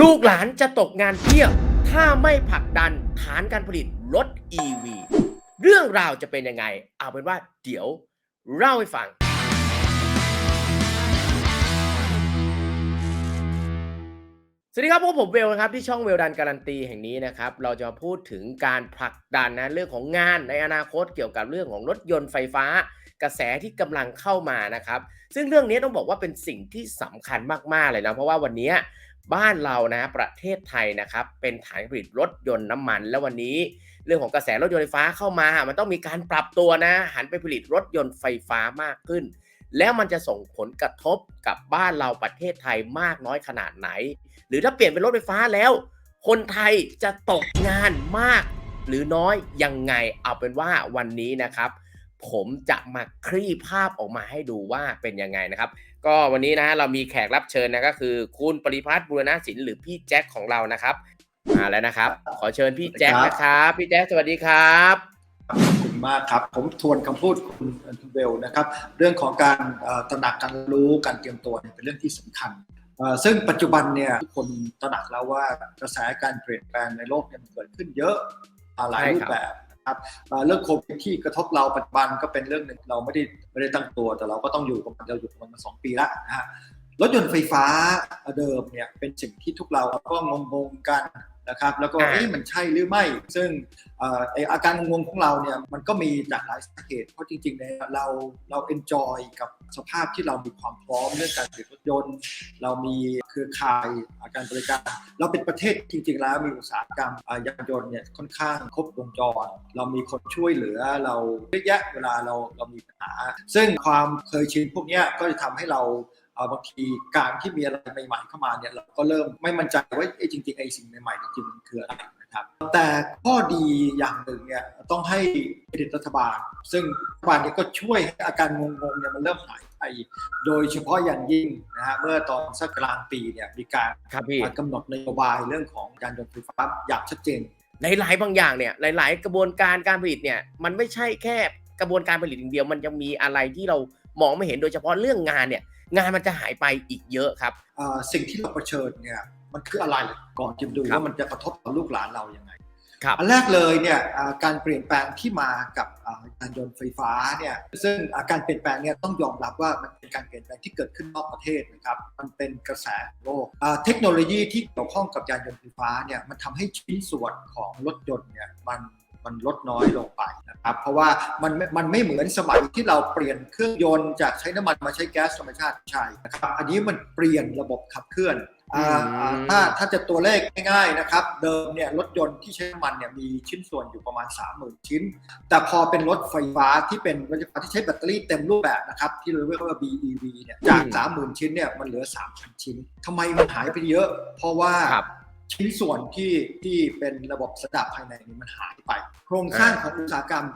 ลูกหลานจะตกงานเพียบ ถ้าไม่ผลักดันฐานการผลิตรถ EV เรื่องราวจะเป็นยังไง เอาเป็นว่าเดี๋ยวเล่าให้ฟัง สวัสดีครับพวกผมเวลนะครับที่ช่องเวลดันการันตีแห่งนี้นะครับ เราจะมาพูดถึงการผลักดันนะเรื่องของงานในอนาคตเกี่ยวกับเรื่องของรถยนต์ไฟฟ้ากระแสที่กำลังเข้ามานะครับ ซึ่งเรื่องนี้ต้องบอกว่าเป็นสิ่งที่สำคัญมากๆเลยนะ เพราะว่าวันนี้ บ้านเรานะประเทศไทยนะครับเป็นฐานผลิตรถยนต์น้ำมัน แล้ววันนี้เรื่องของกระแสรถยนต์ไฟฟ้าเข้ามา มันต้องมีการปรับตัวนะ หันไปผลิตรถยนต์ไฟฟ้ามากขึ้น แล้วมันจะส่งผลกระทบกับบ้านเราประเทศไทยมากน้อยขนาดไหน หรือถ้าเปลี่ยนเป็นรถไฟฟ้าแล้ว คนไทยจะตกงานมาก หรือน้อยยังไงเอาเป็นว่าวันนี้นะครับ ผมจะมาคลี่ภาพออกมาให้ดูว่าเป็นยังไงนะครับ ก็วันนี้นะเรามีแขกรับเชิญนะก็คือคุณปริพัฒน์บุรณศิลป์หรือพี่แจ็คของเรานะครับมาแล้วนะครับ ขอเชิญพี่แจ็คนะครับพี่แจ็คสวัสดีครับขอบคุณมากครับ ผมทวนคำพูดคุณคุณเบลนะครับ เรื่องของการเอ่อตระหนักการรู้การเตรียมตัวเนี่ยเป็นเรื่องที่สำคัญเอ่อซึ่งปัจจุบันเนี่ยทุกคนตระหนักแล้วว่ากระแสการเปลี่ยนแปลงในโลกเนี่ยมันเกิดขึ้นเยอะอ่าหลายใช่รูครัปบแบบ นะครับเรื่องโควิดที่กระทบเราปัจจุบันก็เป็นเรื่องหนึ่งเราไม่ได้ไม่ได้ตั้งตัว แต่เราก็ต้องอยู่กับมันเราอยู่กับมันมาสองปีแล้วนะฮะรถยนต์ไฟฟ้าเดิมเนี่ยเป็นสิ่งที่ทุกเราก็งงๆกัน นะครับแล้วก็เอ๊ะมันใช่หรือไม่ ซึ่งเอ่อไออาการงงๆของเราเนี่ยมันก็มีจากหลายสาเหตุ เพราะจริงๆเนี่ยเราเราเอนจอยกับสภาพที่เรามีความพร้อมเรื่องการผลิตรถยนต์ เรามีเครือข่ายอาการบริการ เราเป็นประเทศจริง ๆ แล้วมีอุตสาหกรรมอ่ายานยนต์เนี่ยค่อนข้างครบวงจร เรามีคนช่วยเหลือเราเยอะแยะเวลาเราเรามีปัญหา ซึ่งความเคยชินพวกเนี้ยก็จะทำให้เราเอ่อ บางทีการที่มีอะไรใหม่ๆเข้ามาเนี่ยเราก็เริ่มไม่มั่นใจว่าเอ๊ะจริงๆไอ้สิ่งใหม่ๆจริงๆมันคืออะไรนะครับแต่ข้อดีอย่างหนึ่งเนี่ยต้องให้เครดิตรัฐบาล ซึ่งรัฐบาลเนี่ยก็ช่วยให้อาการงงๆเนี่ยมันเริ่มหายไปโดยเฉพาะอย่างยิ่งนะฮะเมื่อตอนสักกลางปีเนี่ยมีการครับพี่กำหนดนโยบายเรื่องของยานยนต์ไฟฟ้าอย่างชัดเจนในหลายบางอย่างเนี่ยหลาย ๆ กระบวนการการผลิตเนี่ยมันไม่ใช่แค่กระบวนการผลิตอย่างเดียว มันยังมีอะไรที่เรามองไม่เห็นโดยเฉพาะเรื่องงานเนี่ย งานมันจะหายไปอีกเยอะครับเอ่อสิ่งที่เราเผชิญเนี่ยมันคืออะไรก่อนจะดูครับว่ามันจะกระทบต่อลูกหลานเรายังไงครับอันแรกเลยเนี่ยอ่าการเปลี่ยนแปลงที่มากับอ่ายานยนต์ไฟฟ้าเนี่ยซึ่งอ่าการเปลี่ยนแปลงเนี่ยต้องยอมรับว่ามันเป็นการเปลี่ยนแปลงที่เกิดขึ้นนอกประเทศนะครับมันเป็นกระแสของโลกอ่าเทคโนโลยีที่เกี่ยวข้องกับยานยนต์ไฟฟ้าเนี่ยมันทำให้ชิ้นส่วนของรถยนต์เนี่ยมัน มันลดน้อยลงไปนะครับเพราะว่ามันไม่มันไม่เหมือนสมัยที่เราเปลี่ยนเครื่องยนต์จากใช้น้ำมันมาใช้แก๊สธรรมชาติใช่นะครับอันนี้มันเปลี่ยนระบบขับเคลื่อนอ่าอ่าถ้าถ้าจะตัวเลขง่ายๆนะครับ เดิมเนี่ยรถยนต์ที่ใช้น้ำมันเนี่ยมีชิ้นส่วนอยู่ประมาณ 30,000 ชิ้น แต่พอเป็นรถไฟฟ้าที่เป็นรถไฟฟ้าที่ใช้แบตเตอรี่เต็มรูปแบบนะครับ ที่เราเรียกว่า BEV เนี่ยจากอืม30,000 ชิ้นเนี่ยมันเหลือ 3,000 ชิ้นทำไมมันหายไปเยอะ เพราะว่าครับ ชิ้นส่วนที่ที่เป็นระบบสดับภายในนี่มันหายไป โครงสร้างของอุตสาหกรรม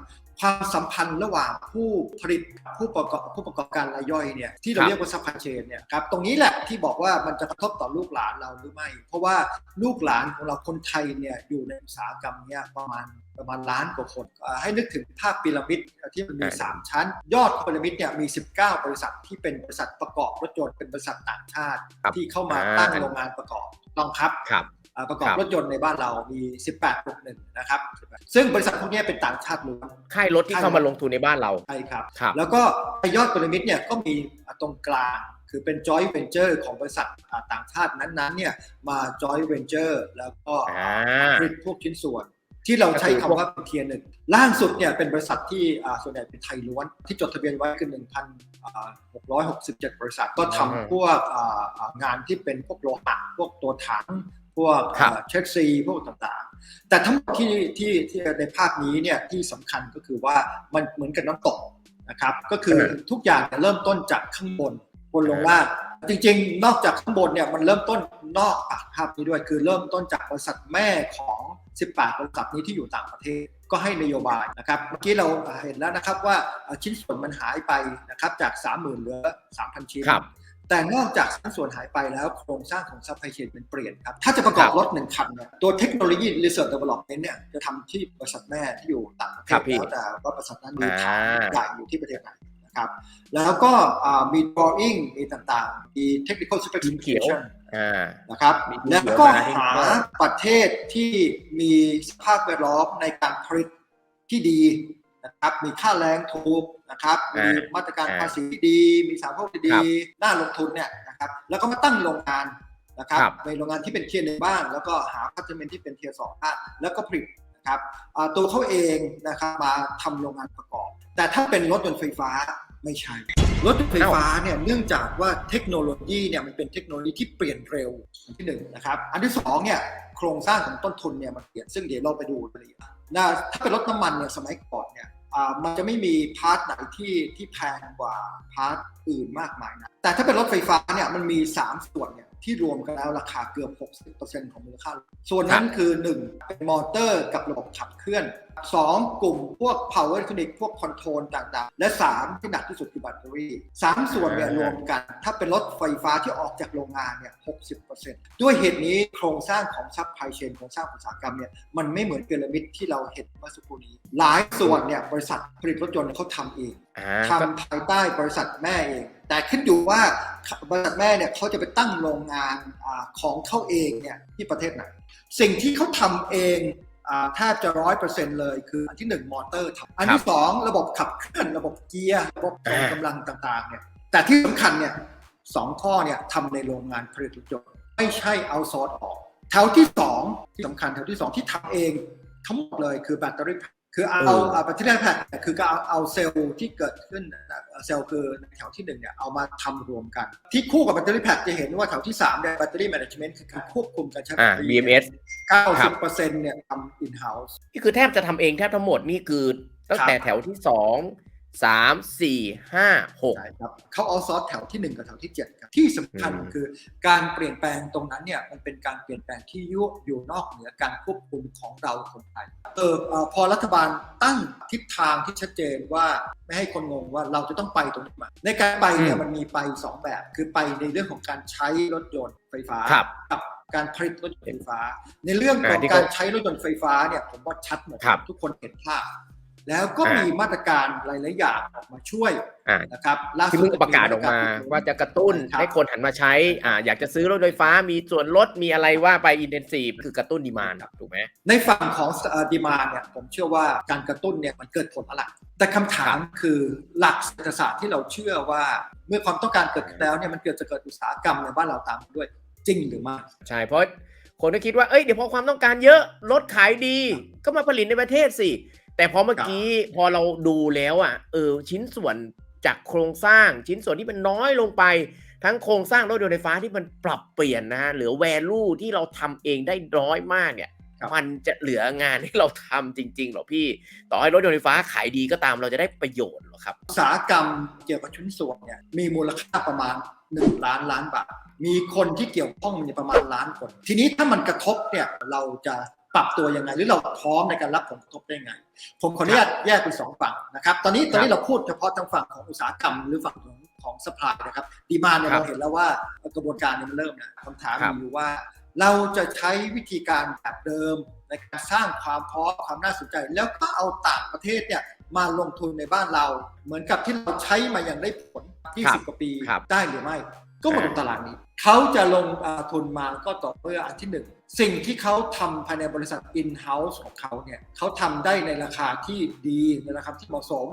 ความสัมพันธ์ระหว่างผู้ผลิตกับผู้ประกอบผู้ประกอบการรายย่อยเนี่ยที่เราครับเรียกว่าซัพพลายเชนเนี่ยครับตรงนี้แหละที่บอกว่ามันจะกระทบต่อลูกหลานเราหรือไม่ เพราะว่าลูกหลานของเราคนไทยเนี่ยอยู่ในอุตสาหกรรมเนี่ยประมาณประมาณล้านกว่าคนอ่าให้นึกถึงภาพพีระมิดที่มันมีอ่า3ชั้น ยอดพีระมิดเนี่ยมี 19 บริษัทที่เป็นบริษัทประกอบรถยนต์เป็นบริษัทต่างชาติครับที่เข้ามาอ่าตั้งโรงงานประกอบต้องครับครับอ่า ประกอบครับรถยนต์ในบ้านเรามี 18บวกหนึ่งนะครับ ซึ่งบริษัทพวกเนี้ยเป็นต่างชาติล้วนค่ายรถที่เข้ามาลงทุนในบ้านเรา ใช่ครับครับแล้วก็ในยอดพีระมิดเนี่ยก็มีตรงกลาง คือเป็น joint venture ของบริษัทอ่าต่างชาตินั้นๆเนี่ยมา joint venture แล้วก็อ่าผลิตพวกชิ้นส่วนที่เราใช้คำว่าเป็นเทียร์หนึ่งล่าสุดเนี่ยเป็นบริษัทที่อ่าส่วนใหญ่เป็นไทยล้วน ที่จดทะเบียนไว้คือ1,667 บริษัท ก็อืมทำพวกอ่าอ่างานที่เป็นพวกโลหะพวกตัวถัง พวกครับเช็คซีพวกต่างๆ แต่ทั้งหมดที่ที่ที่ในภาพนี้เนี่ยที่สำคัญก็คือว่ามันเหมือนกับน้ำตกนะครับ ก็คือเออทุกอย่างเนี่ยเริ่มต้นจากข้างบนบนลงล่างจริงๆ นอกจากข้างบนเนี่ยมันเริ่มต้นนอกปากภาพนี้ด้วย คือเริ่มต้นจากบริษัทแม่ของ 18 บริษัทนี้ที่อยู่ต่างประเทศก็ให้นโยบายนะครับ เมื่อกี้เราเห็นแล้วนะครับว่าเอ่อชิ้นส่วนมันหายไปนะครับจาก 30,000เหลือ 3,000 ชิ้นครับ แต่นอกจากชิ้นส่วนหายไปแล้วโครงสร้างของซัพพลายเชนมันเปลี่ยนครับ ถ้าจะประกอบครับรถหนึ่งคันเนี่ยตัวเทคโนโลยี Research Development เนี่ยจะทำที่บริษัทแม่ที่อยู่ต่างประเทครัศบพี่แล้วแต่ว่าบริษัทนั้นมีฐานอ่าใหญ่อยู่ที่ประเทศไหนนะครับแล้วก็อ่ามี drawing มีต่างๆ มี technical ทีมเขียว specification อ่านะครับมีแล้วก็มีหาประเทศที่มีสภาพแวดล้อมในการผลิตที่ดี นะครับมีค่าแรงถูกนะครับมีอ่ามาตรการอ่าภาษีที่ดี มีสารพวกที่ครัดีบน่าลงทุนเนี่ยนะครับแล้วก็มาตั้งโรงงานนะครับครับในโรงงานที่เป็นเทียร์หนึ่งบ้าง แล้วก็หาพัฒนาที่เป็นเทียร์สองบ้างแล้วก็ผลิตนะครับอ่าตัวเขาเองนะครับมาทำโรงงานประกอบ แต่ถ้าเป็นรถยนต์ไฟฟ้าไม่ใช่ รถยนต์ไฟฟ้าเนี่ยเนื่องจากว่าเทคโนโลยีเนี่ยมันเป็นเทคโนโลยีที่เปลี่ยนเร็วอันที่หนึ่งนะครับอันที่สองเนี่ยโครงสร้างของต้นทุนเนี่ยมันเปลี่ยนซึ่งเดี๋ยวเราไปดูรายละเอียดนะถ้าเป็นรถน้ำมันเนี่ยสมัยก่อนเนี่ยอ่า มันจะไม่มีพาร์ทไหนที่ที่แพงกว่าพาร์ทอื่นมากมายนะแต่ถ้าเป็นรถไฟฟ้าเนี่ยมันมี 3 ส่วนเนี่ย ที่รวมกันแล้วราคาเกือบ 60%ของมูลค่า ส่วนนั้นคือ 1 เป็นมอเตอร์กับระบบขับเคลื่อน 2 กลุ่มพวก power electronic พวกคอนโทรลต่างๆ และ 3 ที่หนักที่สุดคือแบตเตอรี่ 3 ส่วนเนี่ยอ่ารรวมกัน ถ้าเป็นรถไฟฟ้าที่ออกจากโรงงานเนี่ย60%ด้วยเหตุนี้โครงสร้างของซัพพลายเชนโครงสร้างอุตสาหกรรมเนี่ยมันไม่เหมือนพีระมิดที่เราเห็นเมื่อสักครู่นี้ หลายส่วนเนี่ยบริษัทผลิตรถยนต์เขาทำเองอ่า ทำภายใต้บริษัทแม่เอง แต่ขึ้นอยู่ว่าบริษัทแม่เนี่ยเขาจะไปตั้งโรงงานอาของเขาเองเนี่ยที่ประเทศไหนสิ่งที่เขาทำเองอาแทบจะร้อยเปอร์เซ็นเลยคืออันที่หนึ่งมอเตอร์ทำอันที่สองระบบขับเคลื่อนระบบเกียร์ระบบส่งกำลังต่างๆเนี่ยแต่ที่สำคัญเนี่ยสองข้อเนี่ยทำในโรงงานผลิตรถยนต์ไม่ใช่เอาซอร์สออกแถวที่สองที่สำคัญแถวที่สองที่ทำเองทั้งหมดเลยคือแบตเตอรี่ คือเอาเออเอาแบตเตอรี่แพ็คเนี่ยคือก็เอาเอาเซลล์ที่เกิดขึ้นนะเซลล์คือในแถวที่หนึ่งเนี่ยเอามาทำรวมกัน ที่คู่กับแบตเตอรี่แพ็คจะเห็นว่าแถวที่3เนี่ยแบตเตอรี่แมネจเมนต์คือการควบคุมการใช้แบอ่าตเตอรี่ BMS 90เปอร์เซ็นต์เนี่ยทำ in house นี่คือแทบจะทำเองแทบทั้งหมดนี่คือตั้งแต่แถวที่สอง สามสี่ห้าหกใช่ครับเขาเอาซอสแถวที่1กับแถวที่7ครับที่สำคัญอืมคือการเปลี่ยนแปลงตรงนั้นเนี่ยมันเป็นการเปลี่ยนแปลงที่ยุอยู่นอกเหนือการควบคุมของเราคนไทยเออเอ่อพอรัฐบาลตั้งทิศทางที่ชัดเจนว่าไม่ให้คนงงว่าเราจะต้องไปตรงนี้มาในการไปเนี่ยอืมมันมีไป 2 แบบ คือไปในเรื่องของการใช้รถยนต์ไฟฟ้าครับกับการผลิตรถยนต์ไฟฟ้า ในเรื่องของอ่าที่การเขาใช้รถยนต์ไฟฟ้าเนี่ยผมว่าชัดหมดครับทุกคนเห็นภาพ แล้วก็อ่ามีมีมาตรการหลายๆอย่างออกมาช่วยอ่านะครับล่าที่สุดเพิ่งประกาศออกมา ว่าจะกระตุ้นครับให้คนหันมาใช้อ่าอยากจะซื้อรถไฟฟ้ามีส่วนลดมีอะไรว่าไปอินเทนซีฟคือกระตุ้นดีมานถูกไหมในฝั่งของดีมาเนี่ยผมเชื่อว่าการกระตุ้นเนี่ยมันเกิดผลอะไรแต่คำถามคือหลักเศรษฐศาสตร์ที่เราเชื่อว่า เมื่อความต้องการเกิดขึ้นแล้วเนี่ยมันเกิดจะเกิดอุตสาหกรรมในบ้านเราตามมาด้วยจริงหรือไม่ใช่เพราะคนก็คิดว่าเอ้ยเดี๋ยวพอความต้องการเยอะรถขายดี ก็มาผลิตในประเทศสิ แต่พอเมื่อกี้พอเราดูแล้วอะเออชิ้นส่วนจากโครงสร้างชิ้นส่วนที่มันน้อยลงไป ทั้งโครงสร้างรถยนต์ไฟฟ้าที่มันปรับเปลี่ยนนะฮะเหลือแวลูที่เราทำเองได้น้อยมากเนี่ยครับมันจะเหลืองานให้เราทำจริงๆเหรอพี่ ต่อให้รถยนต์ไฟฟ้าขายดีก็ตามเราจะได้ประโยชน์เหรอครับอุตสาหกรรมเกี่ยวกับชิ้นส่วนเนี่ยมีมูลค่าประมาณ1ล้านล้านบาทมีคนที่เกี่ยวข้องเนี่ยประมาณล้านคน ทีนี้ถ้ามันกระทบเนี่ยเราจะ ปรับตัวยังไง หรือเราพร้อมในการรับผลกระทบได้ไง ผมขออนุญาตแยกเป็นสองฝั่งนะครับ ตอนนี้ตอนนี้เราพูดเฉพาะทางฝั่งของอุตสาหกรรมหรือฝั่งของของสปายนะครับดีมาเนี่ยครับเราเห็นแล้วว่ากระบวนการเนี่ยมันเริ่มนะคำถามครับมีอยู่ว่า เราจะใช้วิธีการแบบเดิมในการสร้างความพร้อมความน่าสนใจ แล้วก็เอาต่างประเทศเนี่ยมาลงทุนในบ้านเรา เหมือนกับที่เราใช้มาอย่างได้ผลครับ20 กว่าปีครับได้หรือไม่ ก็มาดูตลาดนี้ เขาจะลงอ่าทุนมาก็ต่อเมื่ออันที่หนึ่ง สิ่งที่เขาทำภายในบริษัท in-house ของเขาเนี่ยเขาทำได้ในราคาที่ดีในราคาที่เหมาะสม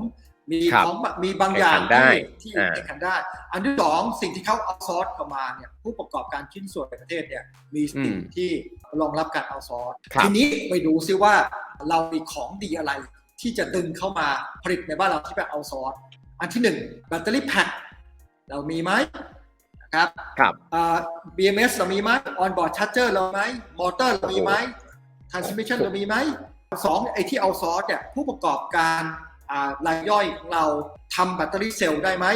มีครับของมีบางอย่างแข่งขันได้ที่ที่อ่าแข่งขันได้ อันที่สองสิ่งที่เขาเอาซอร์สเข้ามาเนี่ยผู้ประกอบการชิ้นส่วนในประเทศเนี่ยมีสิ่งที่รองรับการเอาซอร์สครับทีนี้ไปดูซิว่าเรามีของดีอะไรที่จะดึงเข้ามาผลิตในบ้านเราที่แบบเอาซอร์สอันที่หนึ่งแบตเตอรี่แพ็คเรามีไหมนะ ครับครับอ่า BMS เรามีไหม on board charger เราไหมมอเตอร์เรามีไหม transmission เรามีไหมสองไอ้ที่เอาซอร์สเนี่ยผู้ประกอบการอ่ารายย่อยของเราทำแบตเตอรี่เซลล์ได้ไหม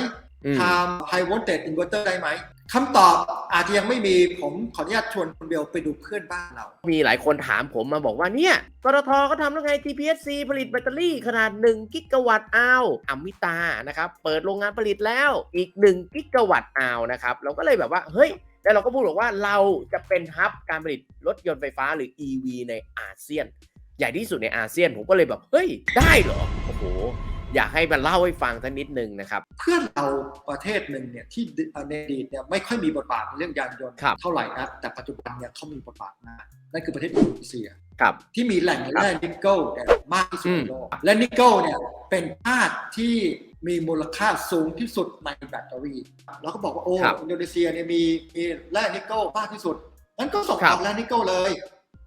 อืมทำ high voltage inverter ได้ไหม คำตอบอาจจะยังไม่มีผมขออนุญาตชวนคุณเบลไปดูเพื่อนบ้านเรา มีหลายคนถามผมมาบอกว่าเนี่ยปตทก็ทำแล้วไง TPSC ผลิตแบตเตอรี่ขนาด 1 กิกะวัตต์อาวอมิตานะครับ เปิดโรงงานผลิตแล้วอีก 1 กิกะวัตต์อาวนะครับ เราก็เลยแบบว่า เฮ้ยแล้วเราก็พูดบอกว่าเราจะเป็นฮับการผลิตรถยนต์ไฟฟ้าหรือ EV ในอาเซียน ใหญ่ที่สุดในอาเซียนผมก็เลยแบบเฮ้ยได้เหรอโอ้โห อยากให้มาเล่าให้ฟังสักนิดนึงนะครับ เพื่อนเราประเทศหนึ่งเนี่ยที่ในอดีตเนี่ยไม่ค่อยมีบทบาทในเรื่องยานยนต์ครับเท่าไหร่นะแต่ปัจจุบันเนี่ยเขามีบทบาทมากนั่นคือประเทศอินโดนีเซียครับที่มีแหล่งแร่นิกเกิลเนี่ยมากที่สุดอืมในโลกและนิกเกิลเนี่ยเป็นธาตุที่มีมูลค่าสูงที่สุดในแบตเตอรี่เราก็บอกว่าโอ้ครับอินโดนีเซียเนี่ยมีมีแร่นิกเกิลมากที่สุดงั้นก็ส่งครัอบอกแร่นิกเกิลเลย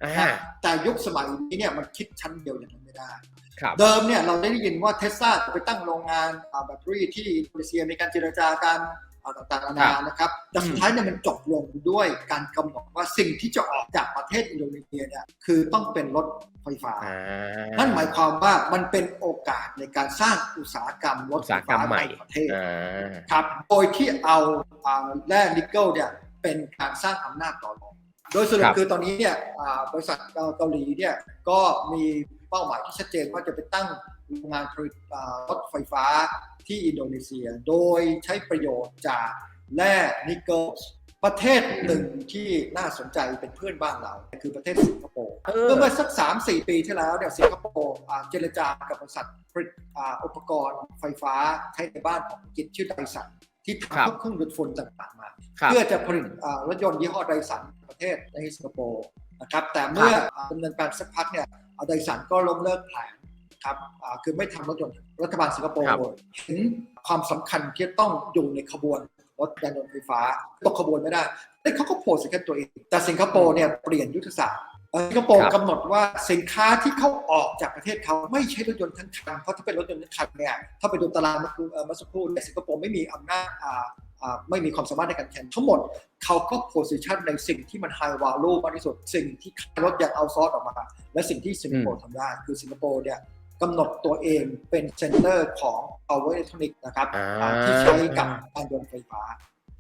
อ่านะแต่ยุคสมัยนี้เนี่ยมันคิดชั้นเดียวอย่างนั้น ไม่ได้ครับเดิมเนี่ยเราได้ยินว่าเทสลาจะไปตั้งโรงงานอ่าแบตเตอรี่ที่อินโดนีเซียมีการเจรจาการอ่าต่างๆนานานะครับแต่สุดท้ายเนี่ยมันจบลงด้วยการกำหนดว่าสิ่งที่จะออกจากประเทศอินโดนีเซียเนี่ยคือต้องเป็นรถไฟฟ้าอ่านั่นหมายความว่ามันเป็นโอกาสในการสร้างอุตสาหกรรมรถอุตไฟสาหกรรฟ้ามใหม่ในประเทศอ่าครับ โดยที่เอาอ่าแร่นิกเกิลเนี่ยเป็นการสร้างอำนาจต่อรอง โดยสรุคปรับคือตอนนี้เนี่ยอ่าบริษัทเกาหลีเนี่ยก็มี เป้าหมายที่ชัดเจนว่าจะไปตั้งโรงงานผลิตอ่ารถไฟฟ้าที่อินโดนีเซีย โดยใช้ประโยชน์จากแร่นิกเกิลประเทศหนึ่งที่น่าสนใจเป็นเพื่อนบ้านเรา คือประเทศสิงคโปร์เออเมื่อเมื่อสักสามสี่ปีที่แล้วเนี่ยสิงคโปร์อ่าเจรจากับบริษัทผลิตอ่าอุปกรณ์ไฟฟ้าใช้ในบ้านของกิจชื่อไดสันที่ครับทำพวกเครื่องดูดฝุ่นต่างๆมาครับเพื่อจะผลิตอ่ารถยนต์ยี่ห้อไดสันประเทศในสิงคโปร์นะครับแต่เมื่ออ่าดำเนินการสักพักเนี่ย ไดสันก็ล้มเลิกแผนครับอ่าคือไม่ทำรถยนต์รัฐบาลสิงคโปร์ครับเห็นความสำคัญที่จะต้องอยู่ในขบวนรถยานยนต์ไฟฟ้าตกขบวนไม่ได้เอ้ยเขาก็โพสต์แค่ตัวเอง แต่สิงคโปร์เนี่ยเปลี่ยนยุทธศาสตร์เอ่อสิงคโปร์ครับกำหนดว่าสินค้าที่เข้าออกจากประเทศเขาไม่ใช่รถยนต์ทั้งคันเพราะถ้าเป็นรถยนต์ทั้งคันเนี่ยถ้าไปดูตารางเมื่อครู่เอ่อเมื่อสักครู่เนี่ยสิงคโปร์ไม่มีอำนาจอ่าอ่า ไม่มีความสามารถในการแข่งทั้งหมด เขาก็โพสิชันในสิ่งที่มันไฮวาลูมากที่สุด สิ่งที่รถยังเอาซอสออกมา และสิ่งที่สิงคโปร์ทำได้ คือสิงคโปร์เนี่ยกำหนดตัวเองเป็นเซ็นเตอร์ของ power electronic นะครับอ่าอ่าที่ใช้กับการยนต์ไฟฟ้า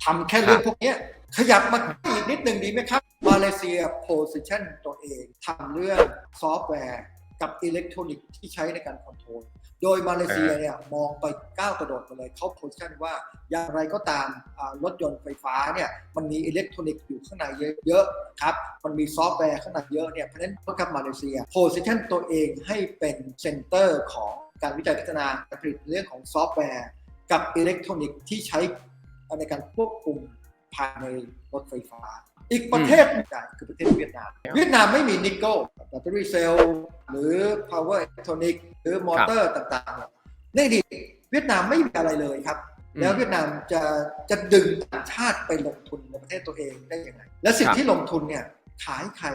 ทำแค่เรื่องพวกเนี้ยขยับมาอีกนิดหนึ่งดีไหมครับ มาเลเซียโพสิชันตัวเองทำเรื่องซอฟต์แวร์กับอิเล็กทรอนิกส์ที่ใช้ในการคอนโทรล โดยมาเลเซียเนี่ยมองไปก้าวกระโดดไปเลยเขาโพสชั่นว่าอย่างไรก็ตามอ่ารถยนต์ไฟฟ้าเนี่ยมันมีอิเล็กทรอนิกส์อยู่ข้างในเยอะๆครับมันมีซอฟต์แวร์ข้างในเยอะเนี่ยเพราะฉะนั้นต้องกับมาเลเซียโพสิชันตัวเองให้เป็นเซ็นเตอร์ของการวิจัยพัฒนาการผลิตเรื่องของซอฟต์แวร์ กับอิเล็กทรอนิกส์ที่ใช้ในการควบคุมภายในรถไฟฟ้า อีกประเทศหนึ่งคือประเทศเวียดนาม เวียดนามไม่มีนิกเกิลแบตเตอรี่เซลล์หรือ power electronic หรือมอเตอร์ต่างๆเนี่ยในอดีตเวียดนามไม่มีอะไรเลยครับอืมแล้วเวียดนามจะจะดึงต่างชาติไปลงทุนในประเทศตัวเองได้ยังไง และสิ่งครับที่ลงทุนเนี่ยขายใคร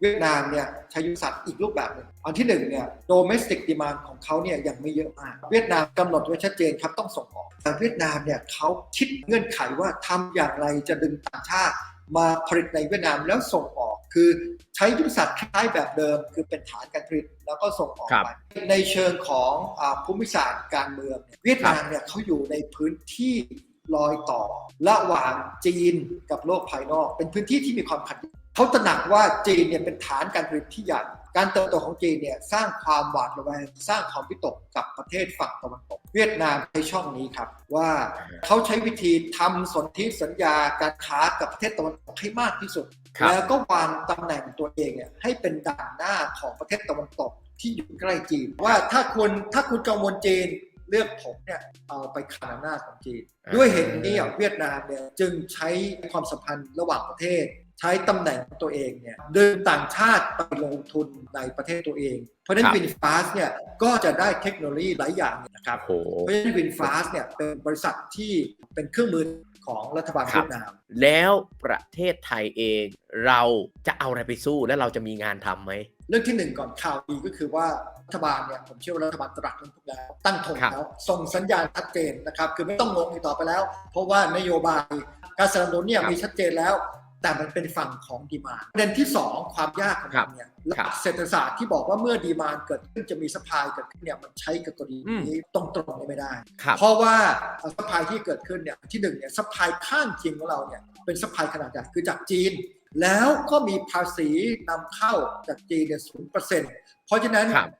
เวียดนามเนี่ยใช้ยุทธศาสตร์อีกรูปแบบหนึ่งอันที่หนึ่งเนี่ย domestic demand ของเขาเนี่ยยังไม่เยอะมาก เวียดนามกำหนดไว้ชัดเจนครับต้องส่งออก แต่เวียดนามเนี่ยเขาคิดเงื่อนไขว่าทำอย่างไรจะดึงต่างชาติ มาผลิตในเวียดนามแล้วส่งออก คือใช้ยุทธศาสตร์คล้ายแบบเดิม คือเป็นฐานการผลิตแล้วก็ส่งออกครับไปในเชิงของอาภูมิศาสตร์การเมืองเนี่ยเวียดนามเนี่ยเขาอยู่ในพื้นที่รอยต่อ ระหว่างจีนกับโลกภายนอก เป็นพื้นที่ที่มีความขัดแย้ง เขาตระหนักว่าจีนเนี่ยเป็นฐานการผลิตที่ใหญ่ การเติบโตของจีนเนี่ยสร้างความหวาดระแวงสร้างความวิตกกับประเทศฝั่งตะวันตก เวียดนามในช่องนี้ครับ ว่าเขาใช้วิธีทำสนธิสัญญาการค้ากับประเทศตะวันตกให้มากที่สุดครับแล้วก็วางตำแหน่งตัวเองเนี่ยให้เป็นด่านหน้าของประเทศตะวันตกที่อยู่ใกล้จีน ว่าถ้าคุณถ้าคุณกังวลจีนเลือกผมเนี่ยเอาไปขานหน้าจของจีนอ่าด้วยเหตุนี้อะเวียดนามเนี่ยจึงใช้ความสัมพันธ์ระหว่างประเทศ ใช้ตำแหน่งของตัวเองเนี่ยดึงต่างชาติไปลงทุนในประเทศตัวเอง เพราะฉะนั้นวินฟาสเนี่ยก็จะได้เทคโนโลยีหลายอย่างนะครับโอ้โหเพราะฉะนั้นวินฟาสเนี่ยเป็นบริษัทที่เป็นเครื่องมือของรัฐบาลครับเวียดนาม แล้วประเทศไทยเองเราจะเอาอะไรไปสู้และเราจะมีงานทำไหม เรื่องที่หนึ่งก่อนข่าวดีก็คือว่ารัฐบาลเนี่ยผมเชื่อว่ารัฐบาลตระหนักเรื่องพวกแล้วตั้งธงครับแล้วส่งสัญญาณชัดเจนนะครับ คือไม่ต้องงงอีกต่อไปแล้ว เพราะว่านโยบายการสนับสนุนเนี่ยมีชัดเจนแล้ว แต่มันเป็นฝั่งของดีมานประเด็นที่สองความยากของมันเนี่ยหลักเศรษฐศาสตร์ที่บอกว่าเมื่อดีมานเกิดขึ้นจะมีสปายเกิดขึ้นเนี่ยมันใช้กับกรณีนี้ตรงๆเนี่ยไม่ได้ครับเพราะว่าสปายที่เกิดขึ้นเนี่ยที่หนึ่งเนี่ยสปายข้างเคียงของเราเนี่ยเป็นสปายขนาดใหญ่คือจากจีน แล้วก็มีภาษีนำเข้าจากจีนเนี่ยศูนย์เปอร์เซ็นต์เพราะฉะนั้นครับ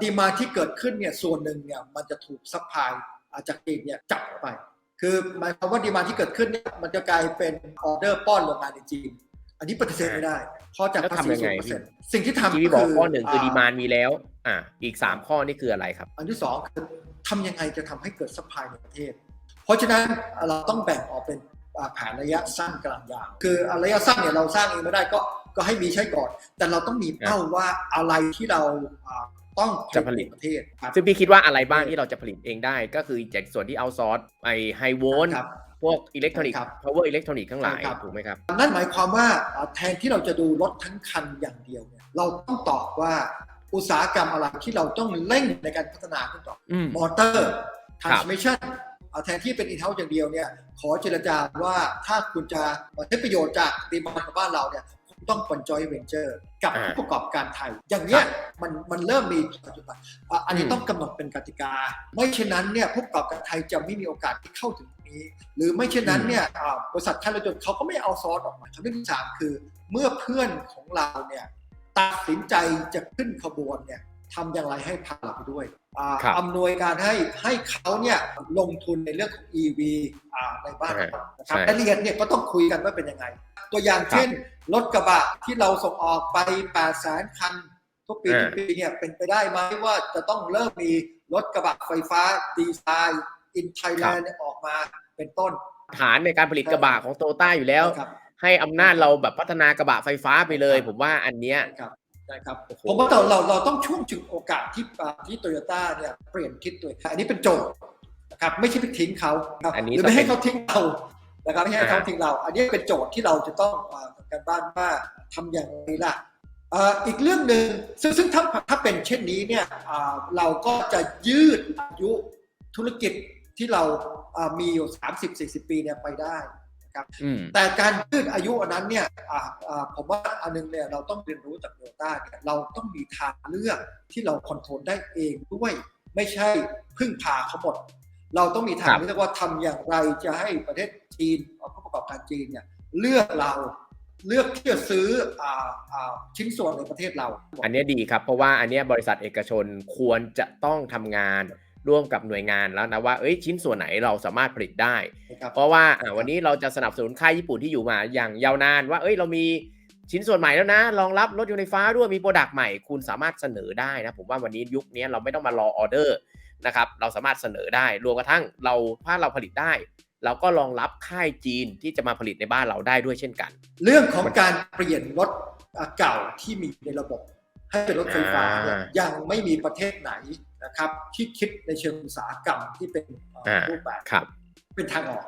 ดีมาที่เกิดขึ้นเนี่ยส่วนหนึ่งเนี่ยมันจะถูกซัพพลายจากจีนเนี่ยจับไป คือหมายความว่าดีมาที่เกิดขึ้นเนี่ยมันจะกลายเป็นออเดอร์ป้อนโรงงานในจีน อันนี้ปฏิเสธไม่ได้เพราะจากแล้วภาทำษียังศูไงนย์เปอร์พี่เซ็นต์สิ่งที่ทำที่พี่บอกคืข้อหนึ่งคือดีมานมีแล้ว อ่าอีกสามข้อนี่คืออะไรครับ อันที่สองคือทำยังไงจะทำให้เกิดซัพพลายในประเทศ เพราะฉะนั้นเราต้องแบ่งออกเป็นอ่าแผนระยะสั้นกลางยาวคืออ่าระยะสั้นเนี่ยเราสร้างเองไม่ได้ก็ก็ให้มีใช้ก่อน แต่เราต้องมีเป้าว่าอะไรที่เราอ่า ต้องจะผลิตในประเทศครับซึ่งพี่คิดว่าอะไรบ้างที่เราจะผลิตเองได้ ก็คือจากส่วนที่เอาซอร์สไอไฮโวลต์ครับพวกอิเล็กทรอนิกส์ครับพาวเวอร์อิเล็กทรอนิกส์ทั้งหลายใช่ครับถูกไหมครับ นั่นหมายความว่าอ่าแทนที่เราจะดูรถทั้งคันอย่างเดียวเนี่ยเราต้องตอบว่าอุตสาหกรรมอะไรที่เราต้องเร่งในการพัฒนาขึ้นต่ออืมมอเตอร์ครับ transmission อ่าแทนที่เป็น in-house อย่างเดียวเนี่ยขอเจรจาว่าถ้าคุณจะใช้ประโยชน์จากดีมาของบ้านเราเนี่ยคุณ ต้องเป็น joint venture กับอ่าผู้ประกอบการไทย อย่างเนี้ยมันมันเริ่มมีปัจจุบันอะอันนี้อืมต้องกำหนดเป็นกติกา ไม่เช่นนั้นเนี่ยผู้ประกอบการไทยจะไม่มีโอกาสที่เข้าถึงตรงนี้ หรือไม่เช่นนั้นเนี่ยอ่าบริษัทค่ายรถยนต์เขาก็ไม่เอาซอสออกมาคำที่สามคือ เมื่อเพื่อนของเราเนี่ยตัดสินใจจะขึ้นขบวนเนี่ยทำอย่างไรให้พาเราไปด้วยอ่าครับอำนวยการให้ให้เขาเนี่ยลงทุนในเรื่องของ EV อ่าในบ้านเรานะครับใช่รายละเอียดเนี่ยก็ต้องคุยกันว่าเป็นยังไง ตัวอย่างครับเช่น รถกระบะที่เราส่งออกไป8แสนคัน ทุกปีอ่าทุกปีเนี่ยเป็นไปได้ไหมว่าจะต้องเริ่มมีรถกระบะไฟฟ้าดีไซน์อินไทยแลนด์ออกมาเป็นต้น ฐานในการผลิตกระบะของโตต้าอยู่แล้วครับให้อำนาจเราแบบพัฒนากระบะไฟฟ้าไปเลยครับผมว่าอันเนี้ยใช่ครับใช่ครับโอ้โหผมว่าเราเราเราต้องช่วงจึงโอกาสที่อ่าที่โตโยต้าเนี่ยเปลี่ยนทิศตัวเองอันนี้เป็นโจทย์นะครับไม่ใช่ไปทิ้งเขาครับอันนี้หรือไม่ให้ต้องเป็นเขาทิ้งเรา นะครับไม่ให้เขาอ่าทิ้งเรา อันนี้เป็นโจทย์ที่เราจะต้องอ่าทำกันบ้านว่าทำอย่างไรล่ะอ่าอีกเรื่องหนึ่งซึ่งซึ่งถ้าถ้าเป็นเช่นนี้เนี่ยอ่าเราก็จะยืดอายุธุรกิจที่เราอ่ามีอยู่ 30-40 ปีเนี่ยไปได้อืมแต่การยืดอายุอันนั้นเนี่ยอ่าอ่าผมว่าอันนึงเนี่ยเราต้องเรียนรู้จากโยต้าเนี่ยเราต้องมีทางเลือกที่เราคอนโทรลได้เองด้วย ไม่ใช่พึ่งพาเขาหมด เราต้องมีทางครับเลือกว่าทำอย่างไรจะให้ประเทศจีนเอาผู้ประกอบการจีนเนี่ยเลือกเราเลือกที่จะซื้ออ่าอ่าชิ้นส่วนในประเทศเรา อันเนี้ยดีครับ เพราะว่าอันเนี้ยบริษัทเอกชนควรจะต้องทำงานร่วมกับหน่วยงานแล้วนะว่าเอ้ยชิ้นส่วนไหนเราสามารถผลิตได้นะครับเพราะว่าอ่าวันนี้เราจะสนับสนุนค่ายญี่ปุ่นที่อยู่มาอย่างยาวนานว่าเอ้ยเรามีชิ้นส่วนใหม่แล้วนะรองรับรถยนต์ไฟฟ้าด้วยมีโปรดักต์ใหม่ คุณสามารถเสนอได้นะผมว่าวันนี้ยุคนี้เราไม่ต้องมารอออเดอร์ นะครับเราสามารถเสนอได้รวมกระทั่งเราถ้าเราผลิตได้ เราก็รองรับค่ายจีนที่จะมาผลิตในบ้านเราได้ด้วยเช่นกัน เรื่องของการเปลี่ยนรถอ่าเก่าที่มีในระบบ ให้เป็นรถไฟฟ้าเนี่ยอ่ายังไม่มีประเทศไหนนะครับ ที่คิดในเชิงอุตสาหกรรมที่เป็นเอ่ออารูปแบบครับเป็นทางออก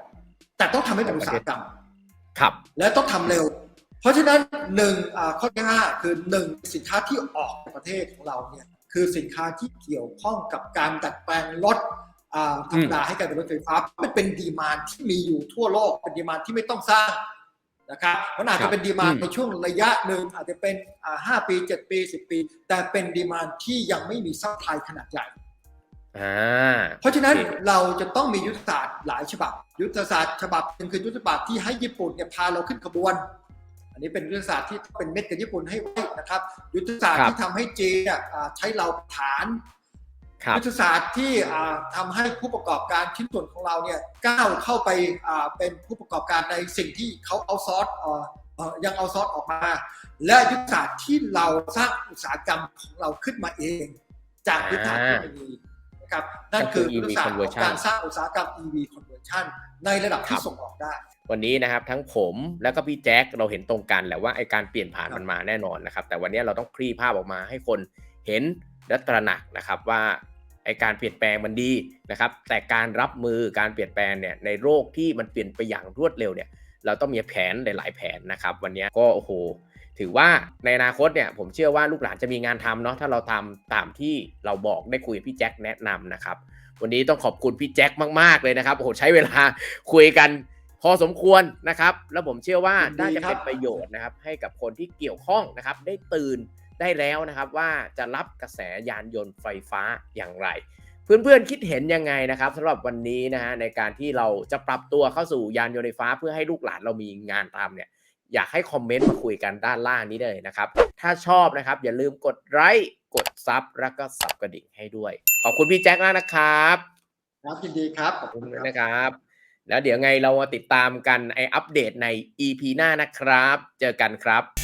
แต่ต้องทำให้เป็นอุตสาหกรรมครับ และต้องทำเร็ว เพราะฉะนั้นหนึ่งอ่าข้อที่ห้าคือหนึ่งสินค้าที่ออกจากประเทศของเราเนี่ย คือสินค้าที่เกี่ยวข้องกับการดัดแปลงรถอ่าธรรมดาให้กลายเป็นรถไฟฟ้า มันเป็นดีมานที่มีอยู่ทั่วโลกเป็นดีมานที่ไม่ต้องสร้างนะครับมันอาจครัจะบเป็นดีมานอืมในช่วงระยะหนึ่งอาจจะเป็นอ่าห้าปีเจ็ดปีสิบปี แต่เป็นดีมานที่ยังไม่มีซัพพลายขนาดใหญ่อ่าเพราะฉะนั้นโอเคเราจะต้องมียุทธศาสตร์หลายฉบับ ยุทธศาสตร์ฉบับหนึ่งคือยุทธศาสตร์ที่ให้ญี่ปุ่นเนี่ยพาเราขึ้นขบวน อันนี้เป็นยุทธศาสตร์ที่เป็นเม็ดกับญี่ปุ่นให้ไว้นะครับ ยุทธศาสตร์ครับที่ทำให้จีนเนี่ยอ่าใช้เราฐานครับยุทธศาสตร์ที่อ่าทำให้ผู้ประกอบการชิ้นส่วนของเราเนี่ยก้าวเข้าไปอ่าเป็นผู้ประกอบการในสิ่งที่เขาเอาซอสยังเอาซอสออกมา และยุทธศาสตร์ที่เราสร้างอุตสาหกรรมของเราขึ้นมาเอง จากยุทธศาสตร์ที่มันมีนะครับนั่นคือยุทธศาสตร์ของการสร้างอุตสาหกรรม EV conversion ในระดับที่ส่งออกได้ วันนี้นะครับทั้งผมแล้วก็พี่แจ็คเราเห็นตรงกันแหละว่าไอการเปลี่ยนผ่านครับมันมาแน่นอนนะครับ แต่วันนี้เราต้องคลี่ภาพออกมาให้คนเห็นและตระหนักนะครับว่าไอการเปลี่ยนแปลงมันดีนะครับ แต่การรับมือการเปลี่ยนแปลงเนี่ยในโลกที่มันเปลี่ยนไปอย่างรวดเร็วเนี่ย เราต้องมีแผนหลาย ๆ แผนนะครับ วันนี้ก็โอ้โหถือว่าในอนาคตเนี่ยผมเชื่อว่าลูกหลานจะมีงานทำเนาะถ้าเราทำตามที่เราบอกได้คุยกับพี่แจ็คแนะนำนะครับ วันนี้ต้องขอบคุณพี่แจ็คมาก ๆ เลยนะครับโอ้โหใช้เวลาคุยกันพอสมควรนะครับ แล้วผมเชื่อว่ายินดีน่าจะครับเป็นประโยชน์นะครับ ให้กับคนที่เกี่ยวข้องนะครับ ได้ตื่นได้แล้วนะครับ ว่าจะรับกระแสยานยนต์ไฟฟ้าอย่างไร เพื่อนๆคิดเห็นยังไงนะครับสำหรับวันนี้นะฮะในการที่เราจะปรับตัวเข้าสู่ยานยนต์ไฟฟ้าเพื่อให้ลูกหลานเรามีงานทำเนี่ย อยากให้คอมเมนต์มาคุยกันด้านล่างนี้ได้เลยนะครับ ถ้าชอบนะครับ อย่าลืมกดไลค์กดซับแล้วก็สับกระดิ่งให้ด้วย ขอบคุณพี่แจ็คมากนะครับ ครับยินดีครับขอบคุณด้วยนะครับ แล้วเดี๋ยวไงเรามาติดตามกันไออัปเดตใน EP หน้านะครับ เจอกันครับ